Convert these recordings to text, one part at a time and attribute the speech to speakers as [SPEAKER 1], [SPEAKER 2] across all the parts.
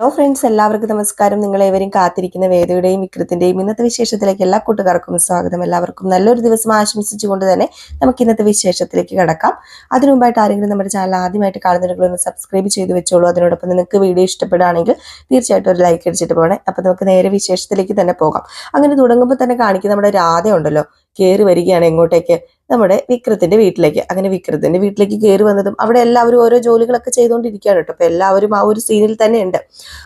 [SPEAKER 1] Hello friends എല്ലാവർക്കും നമസ്കാരം. നിങ്ങളേവരും കാത്തിരിക്കുന്ന വേദയുടെയും വിക്രത്തിന്റെയും ഇന്നത്തെ വിശേഷത്തിലേക്ക് എല്ലാ കൂട്ടുകാർക്കും സ്വാഗതം. എല്ലാവർക്കും നല്ലൊരു ദിവസം ആശംസിച്ചുകൊണ്ട് തന്നെ നമുക്ക് ഇന്നത്തെ വിശേഷത്തിലേക്ക് കടക്കാം. അതിനു മുമ്പായിട്ട് ആരെങ്കിലും നമ്മുടെ ചാനൽ ആദ്യമായിട്ട് കാണുന്നുണ്ടെങ്കിൽ ഒന്ന് സബ്സ്ക്രൈബ് ചെയ്ത് വെച്ചോളൂ. അതിനോടൊപ്പം നിങ്ങൾക്ക് വീഡിയോ ഇഷ്ടപ്പെടുകയാണെങ്കിൽ തീർച്ചയായിട്ടും ഒരു ലൈക്ക് അടിച്ചിട്ട് പോകണേ. അപ്പം നമുക്ക് നേരെ വിശേഷത്തിലേക്ക് തന്നെ പോകാം. അങ്ങനെ തുടങ്ങുമ്പോൾ തന്നെ കാണിക്കുന്ന നമ്മുടെ രാധ ഉണ്ടല്ലോ കയറി വരികയാണ് എങ്ങോട്ടേക്ക് നമ്മുടെ വിക്രത്തിന്റെ വീട്ടിലേക്ക്. അങ്ങനെ വിക്രത്തിന്റെ വീട്ടിലേക്ക് കയറി വന്നതും അവിടെ എല്ലാവരും ഓരോ ജോലികളൊക്കെ ചെയ്തുകൊണ്ടിരിക്കുകയാണ് കേട്ടോ. അപ്പൊ എല്ലാവരും ആ ഒരു സീനിൽ തന്നെ ഉണ്ട്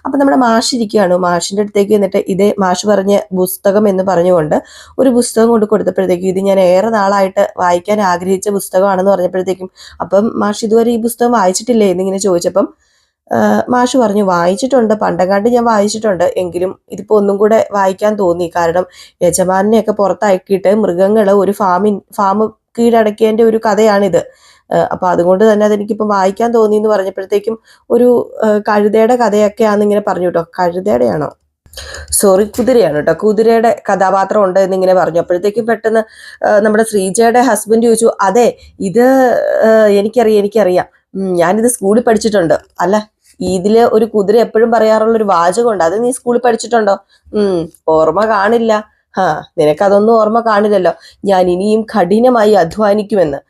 [SPEAKER 1] അപ്പൊ നമ്മുടെ മാഷ് ഇരിക്കുകയാണ്. മാഷിന്റെ അടുത്തേക്ക് എന്നിട്ട് ഇതേ മാഷ് പറഞ്ഞ പുസ്തകം എന്ന് പറഞ്ഞുകൊണ്ട് ഒരു പുസ്തകം കൊണ്ട് കൊടുത്തപ്പോഴത്തേക്കും ഇത് ഞാൻ ഏറെ നാളായിട്ട് വായിക്കാൻ ആഗ്രഹിച്ച പുസ്തകമാണെന്ന് പറഞ്ഞപ്പോഴത്തേക്കും അപ്പം മാഷ് ഇതുവരെ ഈ പുസ്തകം വായിച്ചിട്ടില്ലേ എന്നിങ്ങനെ ചോദിച്ചപ്പം മാഷ് പറഞ്ഞു വായിച്ചിട്ടുണ്ട്. പണ്ടങ്ങാണ്ട് ഞാൻ വായിച്ചിട്ടുണ്ട്. എങ്കിലും ഇതിപ്പോൾ ഒന്നും കൂടെ വായിക്കാൻ തോന്നി. കാരണം യജമാനെയൊക്കെ പുറത്താക്കിയിട്ട് മൃഗങ്ങൾ ഒരു ഫാമിൻ ഫാം കീഴടക്കിയതിന്റെ ഒരു കഥയാണിത്. അപ്പോൾ അപ്പൊ അതുകൊണ്ട് തന്നെ അതെനിക്കിപ്പം വായിക്കാൻ തോന്നി എന്ന് പറഞ്ഞപ്പോഴത്തേക്കും ഒരു കഴുതയുടെ കഥയൊക്കെയാന്ന് ഇങ്ങനെ പറഞ്ഞു കേട്ടോ കഴുതയുടെയാണോ? സോറി കുതിരയാണ് കേട്ടോ കുതിരയുടെ കഥാപാത്രം ഉണ്ട് എന്നിങ്ങനെ പറഞ്ഞു. അപ്പോഴത്തേക്കും പെട്ടെന്ന് നമ്മുടെ ശ്രീജയുടെ ഹസ്ബൻഡ് ചോദിച്ചു അതെ ഇത് എനിക്കറിയാം എനിക്കറിയാം. ഞാനിത് സ്കൂളിൽ പഠിച്ചിട്ടുണ്ട്. അല്ല ഇതിൽ ഒരു കുതിര എപ്പോഴും പറയാറുള്ള ഒരു വാചകമുണ്ട്. അത് നീ സ്കൂളിൽ പഠിച്ചിട്ടുണ്ടോ? ഉം ഓർമ്മ കാണില്ല. ഹാ നിനക്കതൊന്നും ഓർമ്മ കാണില്ലല്ലോ. ഞാൻ ഇനിയും കഠിനമായി അധ്വാനിക്കുമെന്ന്.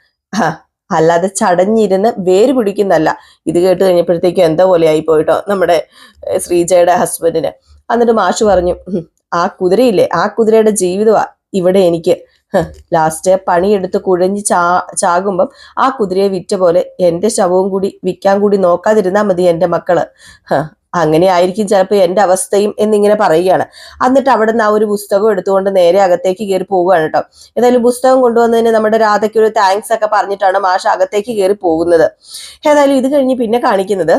[SPEAKER 1] അല്ലാതെ ചടഞ്ഞിരുന്ന് വേര് പിടിക്കുന്നല്ല ഇത് കേട്ട് കഴിഞ്ഞപ്പോഴത്തേക്കും എന്താ പോലെ ആയി പോയിട്ടോ നമ്മുടെ ശ്രീജയുടെ ഹസ്ബൻഡിന് എന്നിട്ട് മാഷ് പറഞ്ഞു ആ കുതിരയില്ലേ? ആ കുതിരയുടെ ജീവിതമാ ഇവിടെ എനിക്ക്. ലാസ്റ്റ് പണിയെടുത്ത് കുഴഞ്ഞ് ചാ ചാകുമ്പം ആ കുതിരയെ വിറ്റ പോലെ എന്റെ ശവവും കൂടി വിൽക്കാൻ കൂടി നോക്കാതിരുന്നാൽ മതി എന്റെ മക്കൾ. അങ്ങനെ ആയിരിക്കും ചിലപ്പോൾ എന്റെ അവസ്ഥയും എന്നിങ്ങനെ പറയുകയാണ്. എന്നിട്ട് അവിടെ നിന്ന് ആ ഒരു പുസ്തകം എടുത്തുകൊണ്ട് നേരെ അകത്തേക്ക് കയറി പോവുകയാണ് കേട്ടോ ഏതായാലും പുസ്തകം കൊണ്ടുവന്നതിന് നമ്മുടെ രാധയ്ക്ക് ഒരു താങ്ക്സ് ഒക്കെ പറഞ്ഞിട്ടാണ് മാഷ അകത്തേക്ക് കയറി പോകുന്നത്. ഏതായാലും ഇത് കഴിഞ്ഞ് പിന്നെ കാണിക്കുന്നത്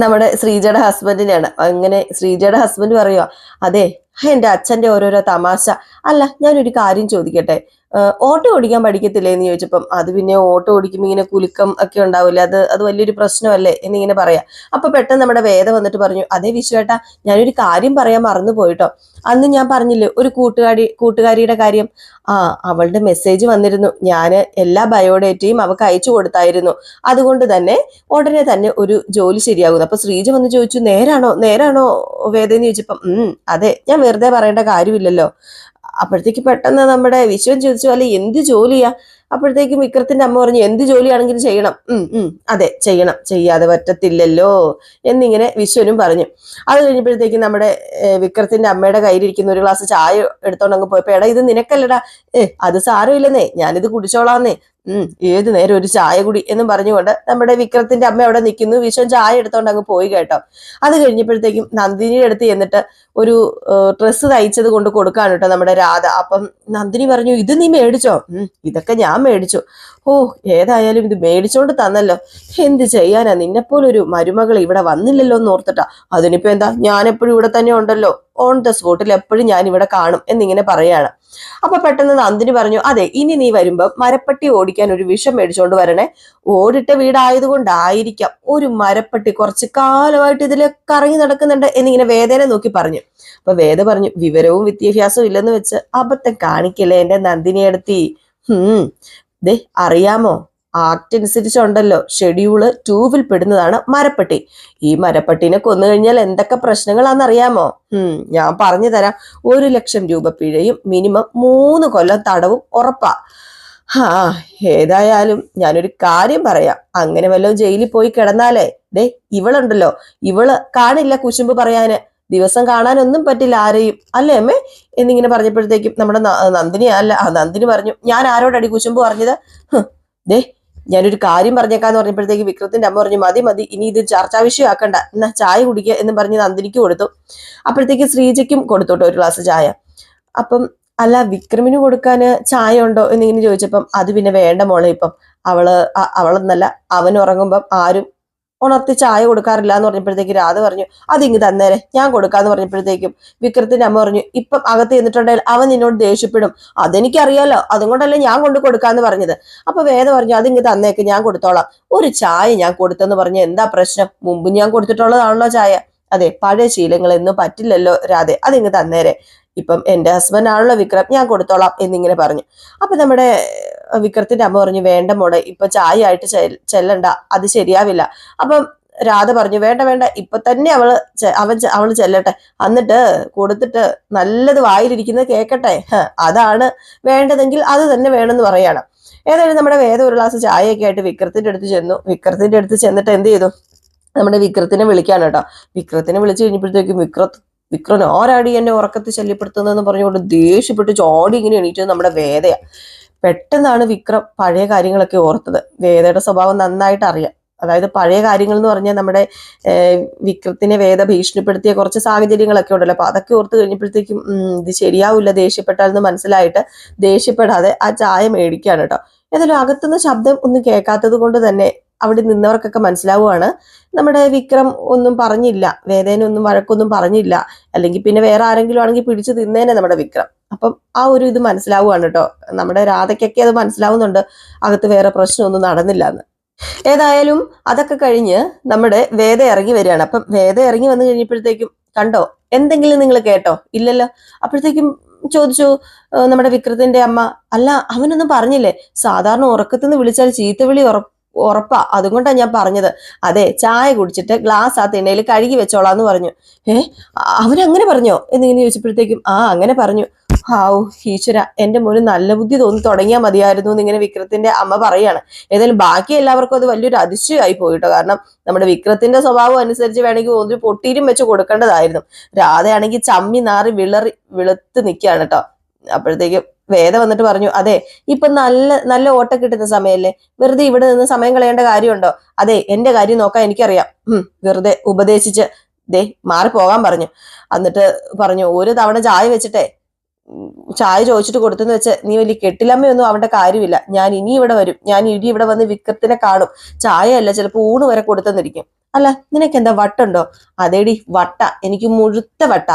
[SPEAKER 1] നമ്മുടെ ശ്രീജയുടെ ഹസ്ബൻഡിനെയാണ് അങ്ങനെ ശ്രീജയുടെ ഹസ്ബൻഡ് പറയുക അതെ എന്റെ അച്ഛന്റെ ഓരോരോ തമാശ. അല്ല ഞാനൊരു കാര്യം ചോദിക്കട്ടെ? ഓട്ടോ ഓടിക്കാൻ പഠിക്കത്തില്ലേ എന്ന് ചോദിച്ചപ്പം അത് പിന്നെ ഓട്ടോ ഓടിക്കുമ്പോൾ ഇങ്ങനെ കുലുക്കം ഒക്കെ ഉണ്ടാവില്ല അത് അത് വലിയൊരു പ്രശ്നമല്ലേ? എന്നിങ്ങനെ പറയാം. അപ്പൊ പെട്ടെന്ന് നമ്മുടെ വേദ വന്നിട്ട് പറഞ്ഞു അതേ വിശ്വേട്ടാ ഞാനൊരു കാര്യം പറയാൻ മറന്നു പോയിട്ടോ. അന്ന് ഞാൻ പറഞ്ഞില്ലേ ഒരു കൂട്ടുകാരി കൂട്ടുകാരിയുടെ കാര്യം. ആ അവളുടെ മെസ്സേജ് വന്നിരുന്നു. ഞാൻ എല്ലാ ബയോഡേറ്റയും അവൾക്ക് അയച്ചു കൊടുത്തായിരുന്നു. അതുകൊണ്ട് തന്നെ ഉടനെ തന്നെ ഒരു ജോലി ശരിയാകുന്നു. അപ്പൊ ശ്രീജ വന്ന് ചോദിച്ചു നേരാണോ? നേരാണോ വേദന ചോദിച്ചപ്പം? ഉം അതെ ഞാൻ വെറുതെ പറയേണ്ട കാര്യമില്ലല്ലോ. അപ്പോഴത്തേക്ക് പെട്ടെന്ന് നമ്മുടെ വിശ്വം ചോദിച്ചു അല്ലെ എന്ത് ജോലിയാ? അപ്പോഴത്തേക്കും വിക്രത്തിന്റെ അമ്മ പറഞ്ഞു എന്ത് ജോലിയാണെങ്കിലും ചെയ്യണം. ഉം ഉം അതെ ചെയ്യണം. ചെയ്യാതെ പറ്റത്തില്ലല്ലോ എന്നിങ്ങനെ വിശ്വനും പറഞ്ഞു. അത് കഴിഞ്ഞപ്പോഴത്തേക്കും നമ്മുടെ വിക്രത്തിന്റെ അമ്മയുടെ കയ്യിലിരിക്കുന്ന ഒരു ഗ്ലാസ് ചായ എടുത്തോണ്ട് അങ്ങ് പോയപ്പോ എടാ ഇത് നിനക്കല്ലടാ. ഏ അത് സാരമില്ലെന്നേ. ഞാനിത് കുടിച്ചോളാന്നേ. ഏത് നേരം ഒരു ചായ കുടി എന്നും പറഞ്ഞുകൊണ്ട് നമ്മുടെ വിക്രത്തിന്റെ അമ്മ അവിടെ നിൽക്കുന്നു. വിശ്വം ചായ എടുത്തോണ്ട് അങ്ങ് പോയി കേട്ടോ. അത് കഴിഞ്ഞപ്പോഴത്തേക്കും നന്ദിനിയുടെ അടുത്ത് ചെന്നിട്ട് ഒരു ഡ്രസ്സ് തയ്ച്ചത് കൊണ്ട് കൊടുക്കാണ് കേട്ടോ നമ്മുടെ രാധ. അപ്പം നന്ദിനി പറഞ്ഞു ഇത് നീ മേടിച്ചോ? ഇതൊക്കെ ഞാൻ മേടിച്ചു. ഓ ഏതായാലും ഇത് മേടിച്ചോണ്ട് തന്നല്ലോ. എന്ത് ചെയ്യാനാ? നിന്നെപ്പോലൊരു മരുമകൾ ഇവിടെ വന്നില്ലല്ലോ എന്ന് ഓർത്തിട്ടാ. അതിനിപ്പോ എന്താ? ഞാനെപ്പോഴും ഇവിടെ തന്നെ ഉണ്ടല്ലോ. ഓൺ ദ സ്പോട്ടിൽ എപ്പോഴും ഞാൻ ഇവിടെ കാണും എന്നിങ്ങനെ പറയാണ്. അപ്പൊ പെട്ടെന്ന് നന്ദിനി പറഞ്ഞു അതെ ഇനി നീ വരുമ്പോ മരപ്പട്ടി ഓടിക്കാൻ ഒരു വിഷം മേടിച്ചോണ്ട് വരണേ. ഓടിട്ട വീടായതുകൊണ്ടായിരിക്കാം ഒരു മരപ്പട്ടി കുറച്ച് കാലമായിട്ട് ഇതിൽ കറങ്ങി നടക്കുന്നുണ്ട് എന്നിങ്ങനെ വേദന നോക്കി പറഞ്ഞു. അപ്പൊ വേദ പറഞ്ഞു വിവരവും വിദ്യാഭ്യാസവും ഇല്ലെന്ന് വെച്ച് അബദ്ധം കാണിക്കല്ലേ എന്റെ നന്ദിനിയെടുത്തി? ഹും ദേ അറിയാമോ? ആക്ട് അനുസരിച്ചുണ്ടല്ലോ ഷെഡ്യൂൾ ടൂവിൽ പെടുന്നതാണ് മരപ്പട്ടി. ഈ മരപ്പട്ടിനെ കൊന്നു കഴിഞ്ഞാൽ എന്തൊക്കെ പ്രശ്നങ്ങളാണെന്നറിയാമോ? ഹും ഞാൻ പറഞ്ഞു തരാം ഒരു ലക്ഷം രൂപ പിഴയും മിനിമം മൂന്ന് കൊല്ലം തടവും ഉറപ്പാ. ആ ഏതായാലും ഞാനൊരു കാര്യം പറയാം. അങ്ങനെ വല്ലതും ജയിലിൽ പോയി കിടന്നാലേ. ദേ ഇവളുണ്ടല്ലോ. ഇവൾ കാണില്ല കുശുമ്പ് പറയാന്. ദിവസം കാണാനൊന്നും പറ്റില്ല ആരെയും. അല്ലേ അമ്മേ? എന്നിങ്ങനെ പറഞ്ഞപ്പോഴത്തേക്കും നമ്മുടെ നന്ദിനി അല്ല നന്ദിനി പറഞ്ഞു ഞാൻ ആരോടടി കുശുമ്പ് പറഞ്ഞത്? ദേ ഞാനൊരു കാര്യം പറഞ്ഞേക്കാന്ന് പറഞ്ഞപ്പോഴത്തേക്ക് വിക്രത്തിന്റെ അമ്മ പറഞ്ഞു മതി മതി ഇനി ഇത് ചർച്ചാ വിഷയമാക്കണ്ട എന്നാ ചായ കുടിക്കുക എന്ന് പറഞ്ഞ് നന്ദിനിക്ക് കൊടുത്തു. അപ്പോഴത്തേക്ക് ശ്രീജയ്ക്കും കൊടുത്തോട്ടോ ഒരു ഗ്ലാസ് ചായ. അപ്പം അല്ല വിക്രമിന് കൊടുക്കാന് ചായ ഉണ്ടോ? എന്നിങ്ങനെ ചോദിച്ചപ്പം അത് പിന്നെ വേണ്ട മോളെ ഇപ്പം. അവൾ അവളെന്നല്ല അവൻ ഉറങ്ങുമ്പം ആരും ഉണർത്തി ചായ കൊടുക്കാറില്ല എന്ന് പറഞ്ഞപ്പോഴത്തേക്ക് രാധ പറഞ്ഞു അതിങ്ങ് തന്നേരെ ഞാൻ കൊടുക്കാന്ന് പറഞ്ഞപ്പോഴത്തേക്കും വിക്രത്തിന്റെ അമ്മ പറഞ്ഞു ഇപ്പം അകത്ത് ചെന്നിട്ടുണ്ടെങ്കിൽ അവൻ നിന്നോട് ദേഷ്യപ്പെടും. അതെനിക്കറിയാലോ അതുകൊണ്ടല്ലേ ഞാൻ കൊണ്ട് കൊടുക്കാന്ന് പറഞ്ഞത്. അപ്പൊ വേദ പറഞ്ഞു അതിങ്ങ് തന്നേക്ക് ഞാൻ കൊടുത്തോളാം. ഒരു ചായ ഞാൻ കൊടുത്തെന്ന് പറഞ്ഞു എന്താ പ്രശ്നം? മുമ്പ് ഞാൻ കൊടുത്തിട്ടുള്ളതാണല്ലോ ചായ. അതെ പഴയ ശീലങ്ങൾ എന്നും പറ്റില്ലല്ലോ രാധെ. അതിങ്ങ് തന്നേരെ. ഇപ്പം എന്റെ ഹസ്ബൻഡ് ആണല്ലോ വിക്രം ഞാൻ കൊടുത്തോളാം എന്നിങ്ങനെ പറഞ്ഞു. അപ്പൊ നമ്മുടെ വിക്രത്തിന്റെ അമ്മ പറഞ്ഞു വേണ്ട മോടെ ഇപ്പൊ ചായ ആയിട്ട് ചെല്ലണ്ട അത് ശരിയാവില്ല. അപ്പം രാധ പറഞ്ഞു വേണ്ട വേണ്ട ഇപ്പൊ തന്നെ അവൾ അവൻ അവൾ ചെല്ലട്ടെ. എന്നിട്ട് കൊടുത്തിട്ട് നല്ലത് വായിലിരിക്കുന്നത് കേക്കട്ടെ. അതാണ് വേണ്ടതെങ്കിൽ അത് തന്നെ വേണമെന്ന് പറയണം. ഏതായാലും നമ്മുടെ വേദ ഒരു ഗ്ലാസ് ചായയൊക്കെ ആയിട്ട് വിക്രത്തിന്റെ അടുത്ത് ചെന്നു. വിക്രത്തിന്റെ അടുത്ത് ചെന്നിട്ട് എന്ത് ചെയ്തു? നമ്മുടെ വിക്രത്തിനെ വിളിക്കാൻ കേട്ടോ. വിക്രത്തിനെ വിളിച്ചു കഴിഞ്ഞപ്പോഴത്തേക്കും വിക്രത്ത് വിക്രം ആരാടി എന്നെ ഉറക്കത്തിൽ ശല്യപ്പെടുത്തുന്നതെന്ന് പറഞ്ഞുകൊണ്ട് ദേഷ്യപ്പെട്ട് ചോടി ഇങ്ങനെ എണീറ്റത് നമ്മുടെ വേദയ. പെട്ടെന്നാണ് വിക്രം പഴയ കാര്യങ്ങളൊക്കെ ഓർത്തത്. വേദയുടെ സ്വഭാവം നന്നായിട്ട് അറിയാം. അതായത് പഴയ കാര്യങ്ങൾ എന്ന് പറഞ്ഞാൽ നമ്മുടെ വിക്രത്തിനെ വേദ ഭീഷണിപ്പെടുത്തിയ കുറച്ച് സാഹചര്യങ്ങളൊക്കെ ഉണ്ടല്ലോ. അപ്പൊ അതൊക്കെ ഓർത്ത് കഴിഞ്ഞപ്പോഴത്തേക്കും ഇത് ശരിയാവില്ല ദേഷ്യപ്പെട്ടാലെന്ന് മനസ്സിലായിട്ട് ദേഷ്യപ്പെടാതെ ആ ചായ മേടിക്കാണ് കേട്ടോ. ഏതായാലും അകത്തുനിന്ന് ശബ്ദം ഒന്നും കേൾക്കാത്തത് കൊണ്ട് തന്നെ അവിടെ നിന്നവർക്കൊക്കെ മനസ്സിലാവുകയാണ് നമ്മുടെ വിക്രം ഒന്നും പറഞ്ഞില്ല വേദേനൊന്നും വഴക്കൊന്നും പറഞ്ഞില്ല അല്ലെങ്കിൽ പിന്നെ വേറെ ആരെങ്കിലും ആണെങ്കിൽ പിടിച്ചു തിന്നേനെ നമ്മുടെ വിക്രം. അപ്പം ആ ഒരു ഇത് മനസ്സിലാവുകയാണ് കേട്ടോ. നമ്മുടെ രാധയ്ക്കൊക്കെ അത് മനസ്സിലാവുന്നുണ്ട്. അകത്ത് വേറെ പ്രശ്നമൊന്നും നടന്നില്ല എന്ന് ഏതായാലും അതൊക്കെ കഴിഞ്ഞ് നമ്മുടെ വേദ ഇറങ്ങി വരികയാണ്. അപ്പം വേദ ഇറങ്ങി വന്നു കഴിഞ്ഞപ്പോഴത്തേക്കും കണ്ടോ? എന്തെങ്കിലും നിങ്ങൾ കേട്ടോ? ഇല്ലല്ലോ. അപ്പോഴത്തേക്കും ചോദിച്ചു നമ്മുടെ വിക്രത്തിന്റെ അമ്മ? അല്ല അവനൊന്നും പറഞ്ഞില്ലേ? സാധാരണ ഉറക്കത്തിൽ നിന്ന് വിളിച്ചാൽ ചീത്തവിളി ഉറപ്പാ. അതുകൊണ്ടാണ് ഞാൻ പറഞ്ഞത്. അതെ ചായ കുടിച്ചിട്ട് ഗ്ലാസ് ആ തിണ്ണയിൽ കഴുകി വെച്ചോളാന്ന് പറഞ്ഞു. ഏ അവനങ്ങനെ പറഞ്ഞോ? എന്നിങ്ങനെ ചോദിച്ചപ്പോഴത്തേക്കും ആ അങ്ങനെ പറഞ്ഞു. ഹാവു ഈശ്വര എന്റെ മോന് നല്ല ബുദ്ധി തോന്നി തുടങ്ങിയാൽ മതിയായിരുന്നു എന്നിങ്ങനെ വിക്രത്തിന്റെ അമ്മ പറയാണ്. ഏതായാലും ബാക്കി എല്ലാവർക്കും അത് വലിയൊരു അതിശയമായി പോയിട്ടോ. കാരണം നമ്മുടെ വിക്രത്തിന്റെ സ്വഭാവം അനുസരിച്ച് വേണമെങ്കിൽ ഒരു പൊട്ടീരും വെച്ച് കൊടുക്കേണ്ടതായിരുന്നു. രാധയാണെങ്കിൽ ചമ്മി നാറി വിളറി വെളുത്ത് നിൽക്കുകയാണ് കേട്ടോ. അപ്പോഴത്തേക്കും വേദ വന്നിട്ട് പറഞ്ഞു അതെ ഇപ്പൊ നല്ല നല്ല ഓട്ടം കിട്ടുന്ന സമയല്ലേ? വെറുതെ ഇവിടെ നിന്ന് സമയം കളയേണ്ട കാര്യമുണ്ടോ? അതെ എന്റെ കാര്യം നോക്കാൻ എനിക്കറിയാം. വെറുതെ ഉപദേശിച്ച് ദേ മാറി പോകാൻ പറഞ്ഞു. എന്നിട്ട് പറഞ്ഞു ഒരു തവണ ചായ വെച്ചിട്ടേ ചായ ചോദിച്ചിട്ട് കൊടുത്തെന്ന് വെച്ച് നീ വലിയ കെട്ടിലമ്മയൊന്നും അവന്റെ കാര്യമില്ല. ഞാൻ ഇനി ഇവിടെ വരും. ഞാൻ ഇനി ഇവിടെ വന്ന് വിക്രത്തിനെ കാണും. ചായ അല്ല ചിലപ്പോൾ ഊണ് വരെ കൊടുത്തെന്നിരിക്കും. അല്ല നിനക്ക് എന്താ വട്ടുണ്ടോ? അതേടി വട്ട. എനിക്ക് മുഴുത്ത വട്ട.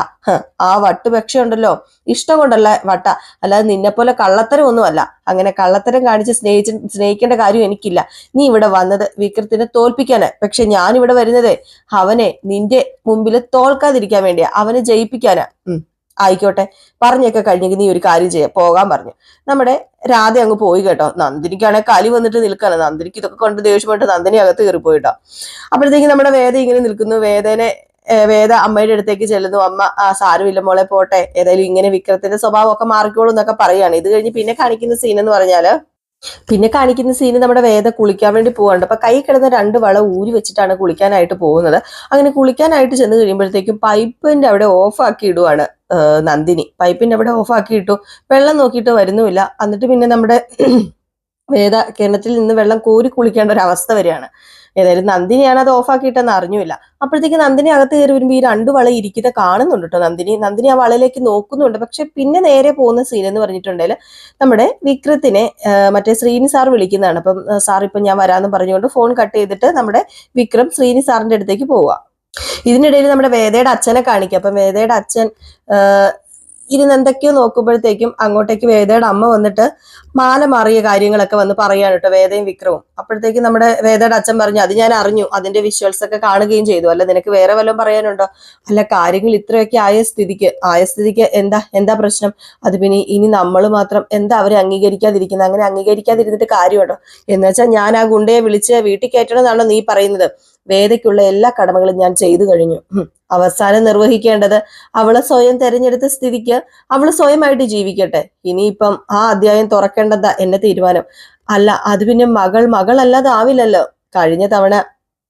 [SPEAKER 1] ആ വട്ട് പക്ഷേ ഉണ്ടല്ലോ ഇഷ്ടം കൊണ്ടല്ല വട്ട. അല്ലാതെ നിന്നെ പോലെ കള്ളത്തരം ഒന്നുമല്ല അങ്ങനെ കള്ളത്തരം കാണിച്ച് സ്നേഹിച്ച് സ്നേഹിക്കേണ്ട കാര്യം എനിക്കില്ല. നീ ഇവിടെ വന്നത് വിക്രത്തിനെ തോൽപ്പിക്കാന്. പക്ഷെ ഞാൻ ഇവിടെ വരുന്നത് അവനെ നിന്റെ മുമ്പിൽ തോൽക്കാതിരിക്കാൻ വേണ്ടിയാ. അവനെ ജയിപ്പിക്കാനാ. ആയിക്കോട്ടെ. പറഞ്ഞൊക്കെ കഴിഞ്ഞെങ്കിൽ നീ ഒരു കാര്യം ചെയ്യാം. പോകാൻ പറഞ്ഞു. നമ്മുടെ രാധ അങ്ങ് പോയി കേട്ടോ. നന്ദിനിക്കാണെങ്കിൽ കലി വന്നിട്ട് നിൽക്കാണ്. നന്ദിനിക്ക് ഇതൊക്കെ കൊണ്ട് ദേഷ്യപ്പെട്ട് നന്ദിനി അകത്ത് കയറി പോയിട്ടോ അപ്പോഴത്തേക്ക് നമ്മുടെ വേദ ഇങ്ങനെ നിൽക്കുന്നു. വേദനെ വേദ അമ്മയുടെ അടുത്തേക്ക് ചെല്ലുന്നു. അമ്മ ആ സാരമില്ല മോളെ പോട്ടെ. ഏതായാലും ഇങ്ങനെ വിക്രത്തിന്റെ സ്വഭാവം ഒക്കെ മാറിക്കോളൂ എന്നൊക്കെ പറയാണ്. ഇത് കഴിഞ്ഞ് പിന്നെ കാണിക്കുന്ന സീൻ എന്ന് പറഞ്ഞാൽ പിന്നെ കാണിക്കുന്ന സീന് നമ്മുടെ വേദ കുളിക്കാൻ വേണ്ടി പോവാണ്ട് അപ്പൊ കൈ കിടന്ന രണ്ട് വള ഊരി വെച്ചിട്ടാണ് കുളിക്കാനായിട്ട് പോകുന്നത്. അങ്ങനെ കുളിക്കാനായിട്ട് ചെന്ന് കഴിയുമ്പോഴത്തേക്കും പൈപ്പിന്റെ അവിടെ ഓഫ് ആക്കി ഇടുവാണ്. നന്ദിനി. പൈപ്പിന്റെ അവിടെ ഓഫ് ആക്കി ഇട്ടു. വെള്ളം നോക്കിയിട്ട് വരുന്നുമില്ല. എന്നിട്ട് പിന്നെ നമ്മുടെ വേദ കിണറ്റിൽ നിന്ന് വെള്ളം കോരി കുളിക്കേണ്ട ഒരു അവസ്ഥ വരികയാണ്. ഏതായാലും നന്ദിനിയാണ് അത് ഓഫാക്കിയിട്ടെന്ന് അറിഞ്ഞില്ല അപ്പോഴത്തേക്ക് നന്ദിനി അകത്ത് കയറി വരുമ്പോൾ ഈ രണ്ട് വള ഇരിക്കുന്ന കാണുന്നുണ്ട് കേട്ടോ നന്ദിനി. നന്ദിനി ആ വളയിലേക്ക് നോക്കുന്നുണ്ട്. പക്ഷെ പിന്നെ നേരെ പോകുന്ന സീൻ എന്ന് പറഞ്ഞിട്ടുണ്ടെങ്കിൽ നമ്മുടെ വിക്രത്തിനെ മറ്റേ ശ്രീനി സാർ വിളിക്കുന്നതാണ്. അപ്പം സാർ ഇപ്പം ഞാൻ വരാമെന്ന് പറഞ്ഞുകൊണ്ട് ഫോൺ കട്ട് ചെയ്തിട്ട് നമ്മുടെ വിക്രം ശ്രീനി സാറിന്റെ അടുത്തേക്ക് പോവുക. ഇതിനിടയിൽ നമ്മുടെ വേദയുടെ അച്ഛനെ കാണിക്കുക അപ്പം വേദയുടെ അച്ഛൻ ഇരുന്ന് എന്തൊക്കെയോ നോക്കുമ്പോഴത്തേക്കും അങ്ങോട്ടേക്ക് വേദയുടെ അമ്മ വന്നിട്ട് മാല മാറിയ കാര്യങ്ങളൊക്കെ വന്ന് പറയാണ് കേട്ടോ വേദയും വിക്രവും. അപ്പോഴത്തേക്കും നമ്മുടെ വേദയുടെ അച്ഛൻ പറഞ്ഞു അത് ഞാൻ അറിഞ്ഞു. അതിന്റെ വിഷ്വൽസ് ഒക്കെ കാണുകയും ചെയ്തു. അല്ല നിനക്ക് വേറെ വല്ലതും പറയാനുണ്ടോ? അല്ല കാര്യങ്ങൾ ഇത്രയൊക്കെ ആയ സ്ഥിതിക്ക്. ആയ സ്ഥിതിക്ക് എന്താ എന്താ പ്രശ്നം? അത് പിന്നെ ഇനി നമ്മൾ മാത്രം എന്താ അവരെ അംഗീകരിക്കാതിരിക്കുന്നത് അങ്ങനെ അംഗീകരിക്കാതിരുന്നിട്ട് കാര്യമുണ്ടോ? എന്ന് വെച്ചാൽ ഞാൻ ആ ഗുണ്ടയെ വിളിച്ച് വീട്ടിൽ കയറ്റണമെന്നാണോ നീ പറയുന്നത്. വേദയ്ക്കുള്ള എല്ലാ കടമകളും ഞാൻ ചെയ്തു കഴിഞ്ഞു. അവസാനം നിർവഹിക്കേണ്ടത് അവളെ സ്വയം തെരഞ്ഞെടുത്ത സ്ഥിതിക്ക് അവൾ സ്വയമായിട്ട് ജീവിക്കട്ടെ. ഇനിയിപ്പം ആ അധ്യായം തുറക്കേണ്ടതാ എന്റെ തീരുമാനം. അല്ല അത് പിന്നെ മകൾ മകളല്ലാതെ ആവില്ലല്ലോ. കഴിഞ്ഞ തവണ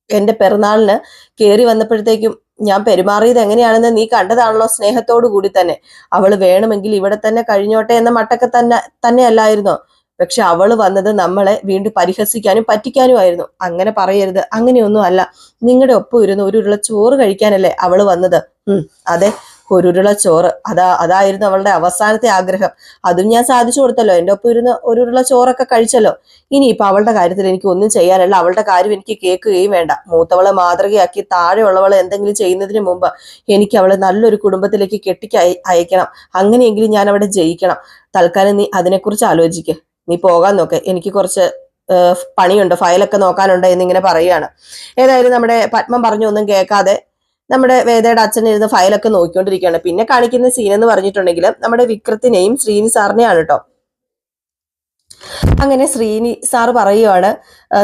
[SPEAKER 1] എന്റെ പിറന്നാളിന് കേറി വന്നപ്പോഴത്തേക്കും ഞാൻ പെരുമാറിയത് എങ്ങനെയാണെന്ന് നീ കണ്ടതാണല്ലോ സ്നേഹത്തോടു കൂടി തന്നെ. അവൾ വേണമെങ്കിൽ ഇവിടെ തന്നെ കഴിഞ്ഞോട്ടെ എന്ന മട്ടൊക്കെ തന്നെ തന്നെയല്ലായിരുന്നോ? പക്ഷെ അവൾ വന്നത് നമ്മളെ വീണ്ടും പരിഹസിക്കാനും പറ്റിക്കാനുമായിരുന്നു. അങ്ങനെ പറയരുത്. അങ്ങനെയൊന്നും അല്ല നിങ്ങളുടെ ഒപ്പം ഇരുന്ന് ഒരു ഉരുള ചോറ് കഴിക്കാനല്ലേ അവൾ വന്നത്. ഉം അതെ ഒരു ഉരുള ചോറ്. അതാ അതായിരുന്നു അവളുടെ അവസാനത്തെ ആഗ്രഹം. അതും ഞാൻ സാധിച്ചു കൊടുത്തല്ലോ. എന്റെ ഒപ്പം ഇരുന്ന് ഒരു ഉരുള ചോറൊക്കെ കഴിച്ചല്ലോ. ഇനിയിപ്പൊ അവളുടെ കാര്യത്തിൽ എനിക്ക് ഒന്നും ചെയ്യാനല്ല. അവളുടെ കാര്യം എനിക്ക് കേൾക്കുകയും വേണ്ട. മൂത്തവളെ മാതൃകയാക്കി താഴെയുള്ളവളെ എന്തെങ്കിലും ചെയ്യുന്നതിന് മുമ്പ് എനിക്ക് അവളെ നല്ലൊരു കുടുംബത്തിലേക്ക് കെട്ടിക്ക് അയ- അയക്കണം. അങ്ങനെയെങ്കിലും ഞാൻ അവിടെ ജയിക്കണം. തൽക്കാലം നീ അതിനെക്കുറിച്ച് ആലോചിക്ക്. നീ പോകാൻ നോക്ക്. എനിക്ക് കുറച്ച് പണിയുണ്ട്. ഫയലൊക്കെ നോക്കാനുണ്ട് എന്നിങ്ങനെ പറയുകയാണ് ഏതായാലും നമ്മുടെ പത്മം പറഞ്ഞു ഒന്നും കേൾക്കാതെ നമ്മുടെ വേദയുടെ അച്ഛൻ ഇരുന്ന് ഫയലൊക്കെ നോക്കിക്കൊണ്ടിരിക്കുകയാണ്. പിന്നെ കാണിക്കുന്ന സീൻ എന്ന് പറഞ്ഞിട്ടുണ്ടെങ്കിൽ നമ്മുടെ വിക്രത്തിനെയും ശ്രീനി സാറിനെയാണ് കേട്ടോ അങ്ങനെ ശ്രീനി സാർ പറയുകയാണ്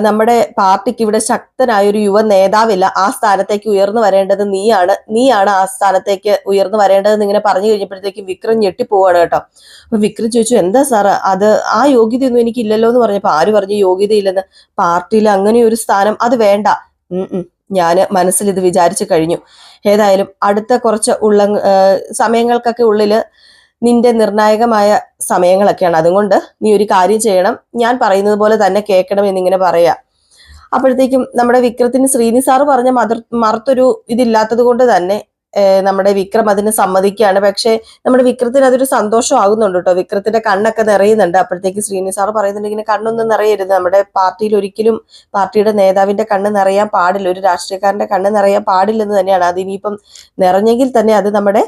[SPEAKER 1] നമ്മുടെ പാർട്ടിക്ക് ഇവിടെ ശക്തനായ ഒരു യുവ നേതാവില്ല. ആ സ്ഥാനത്തേക്ക് ഉയർന്നു വരേണ്ടത് നീയാണ്. നീയാണ് ആ സ്ഥാനത്തേക്ക് ഉയർന്നു വരേണ്ടതെന്ന് ഇങ്ങനെ പറഞ്ഞു കഴിഞ്ഞപ്പോഴത്തേക്ക് വിക്രം ഞെട്ടിപ്പോവാണ് കേട്ടോ. അപ്പൊ വിക്രം ചോദിച്ചു എന്താ സാറ് അത് ആ യോഗ്യതയൊന്നും എനിക്കില്ലല്ലോ എന്ന് പറഞ്ഞപ്പോ ആര് പറഞ്ഞു യോഗ്യതയില്ലെന്ന്? പാർട്ടിയിൽ അങ്ങനെ ഒരു സ്ഥാനം അത് വേണ്ട. ഞാൻ മനസ്സിൽ ഇത് വിചാരിച്ചു കഴിഞ്ഞു. ഏതായാലും അടുത്ത കുറച്ച് ഉള്ള സമയങ്ങൾക്കൊക്കെ ഉള്ളിൽ നിന്റെ നിർണായകമായ സമയങ്ങളൊക്കെയാണ്. അതുകൊണ്ട് നീ ഒരു കാര്യം ചെയ്യണം. ഞാൻ പറയുന്നത് പോലെ തന്നെ കേൾക്കണം എന്നിങ്ങനെ പറയാ. അപ്പോഴത്തേക്കും നമ്മുടെ വിക്രത്തിന് ശ്രീനി സാറ് പറഞ്ഞ മതർ മറുത്തൊരു ഇതില്ലാത്തത് കൊണ്ട് തന്നെ നമ്മുടെ വിക്രം അതിന് സമ്മതിക്കുകയാണ്. പക്ഷേ നമ്മുടെ വിക്രത്തിന് അതൊരു സന്തോഷം ആകുന്നുണ്ട് കേട്ടോ. വിക്രത്തിന്റെ കണ്ണൊക്കെ നിറയുന്നുണ്ട്. അപ്പോഴത്തേക്ക് ശ്രീനി സാറ് പറയുന്നുണ്ട് ഇങ്ങനെ കണ്ണൊന്നും നിറയരുത്. നമ്മുടെ പാർട്ടിയിൽ ഒരിക്കലും പാർട്ടിയുടെ നേതാവിന്റെ കണ്ണ് നിറയാൻ പാടില്ല. ഒരു രാഷ്ട്രീയക്കാരന്റെ കണ്ണ് നിറയാൻ പാടില്ലെന്ന് തന്നെയാണ്. അത് ഇനിയിപ്പം നിറഞ്ഞെങ്കിൽ തന്നെ അത് നമ്മുടെ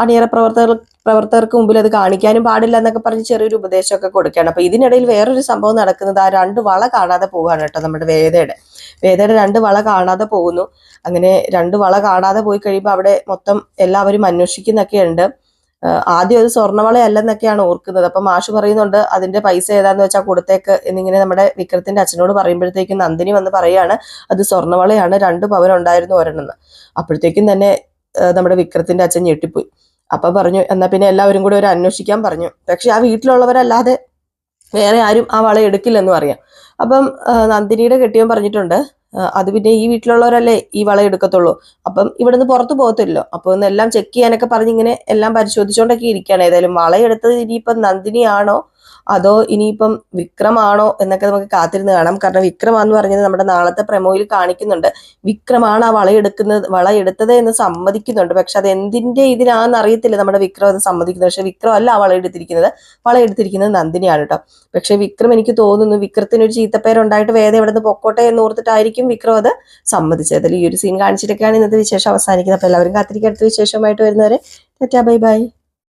[SPEAKER 1] അണിയറ പ്രവർത്തകർ പ്രവർത്തകർക്ക് മുമ്പിൽ അത് കാണിക്കാനും പാടില്ല എന്നൊക്കെ പറഞ്ഞ് ചെറിയൊരു ഉപദേശമൊക്കെ കൊടുക്കുകയാണ്. അപ്പൊ ഇതിനിടയിൽ വേറൊരു സംഭവം നടക്കുന്നത് ആ രണ്ട് വള കാണാതെ പോവുകയാണ് കേട്ടോ നമ്മുടെ വേദയുടെ. വേദയുടെ രണ്ട് വള കാണാതെ പോകുന്നു. അങ്ങനെ രണ്ട് വള കാണാതെ പോയി കഴിയുമ്പോൾ അവിടെ മൊത്തം എല്ലാവരും അന്വേഷിക്കുന്നൊക്കെയുണ്ട് ആദ്യം അത് സ്വർണവളയല്ലെന്നൊക്കെയാണ് ഓർക്കുന്നത്. അപ്പൊ മാഷ് പറയുന്നുണ്ട് അതിന്റെ പൈസ ഏതാന്ന് വെച്ചാൽ കൊടുത്തേക്ക് എന്നിങ്ങനെ നമ്മുടെ വിക്രത്തിന്റെ അച്ഛനോട് പറയുമ്പോഴത്തേക്കും നന്ദിനി വന്ന് പറയാണ് അത് സ്വർണവളയാണ് രണ്ട് പവൻ ഉണ്ടായിരുന്നു ഒരെണ്ണെന്ന്. അപ്പോഴത്തേക്കും തന്നെ നമ്മുടെ വിക്രത്തിന്റെ അച്ഛൻ ഞെട്ടിപ്പോയി. അപ്പൊ പറഞ്ഞു എന്നാ പിന്നെ എല്ലാവരും കൂടി ഒരു അന്വേഷിക്കാൻ പറഞ്ഞു. പക്ഷെ ആ വീട്ടിലുള്ളവരല്ലാതെ വേറെ ആരും ആ വള എടുക്കില്ലെന്നും അറിയാം അപ്പം നന്ദിനിയുടെ കെട്ടിയവൻ പറഞ്ഞിട്ടുണ്ട് അത് പിന്നെ ഈ വീട്ടിലുള്ളവരല്ലേ ഈ വള എടുക്കത്തുള്ളൂ. അപ്പം ഇവിടുന്ന് പുറത്തു പോകത്തില്ലോ അപ്പൊ ഒന്ന് എല്ലാം ചെക്ക് ചെയ്യാനൊക്കെ പറഞ്ഞ് ഇങ്ങനെ എല്ലാം പരിശോധിച്ചുകൊണ്ടൊക്കെ ഇരിക്കുകയാണ്. ഏതായാലും വള എടുത്തത് ഇനിയിപ്പം നന്ദിനിയാണോ അതോ ഇനിയിപ്പം വിക്രമാണോ എന്നൊക്കെ നമുക്ക് കാത്തിരുന്ന് കാണാം. കാരണം വിക്രമാന്ന് പറഞ്ഞത് നമ്മുടെ നാളത്തെ പ്രമോയിൽ കാണിക്കുന്നുണ്ട്. വിക്രമാണ് ആ വളയെടുക്കുന്നത് വളയെടുത്തത് എന്ന് സമ്മതിക്കുന്നുണ്ട്. പക്ഷെ അത് എന്തിന്റെ ഇതിനാന്ന് അറിയത്തില്ല നമ്മുടെ വിക്രം അത് സമ്മതിക്കുന്നത്. പക്ഷെ വിക്രം അല്ല ആ വള എടുത്തിരിക്കുന്നത്. വള എടുത്തിരിക്കുന്നത് നന്ദിനിയാണ് കേട്ടോ. പക്ഷെ വിക്രം എനിക്ക് തോന്നുന്നു വിക്രത്തിന് ഒരു ചീത്തപ്പേരുണ്ടായിട്ട് വേദം ഇവിടെ നിന്ന് പൊക്കോട്ടെ എന്ന് ഓർത്തിട്ടായിരിക്കും വിക്രം അത് സമ്മതിച്ചത്. അതിൽ ഈ ഒരു സീൻ കാണിച്ചിട്ടൊക്കെയാണ് ഇന്നത്തെ വിശേഷം അവസാനിക്കുന്നത്. അപ്പൊ എല്ലാവരും കാത്തിരിക്കുക അടുത്ത വിശേഷമായിട്ട് വരുന്നവരെ ബൈ ബൈ.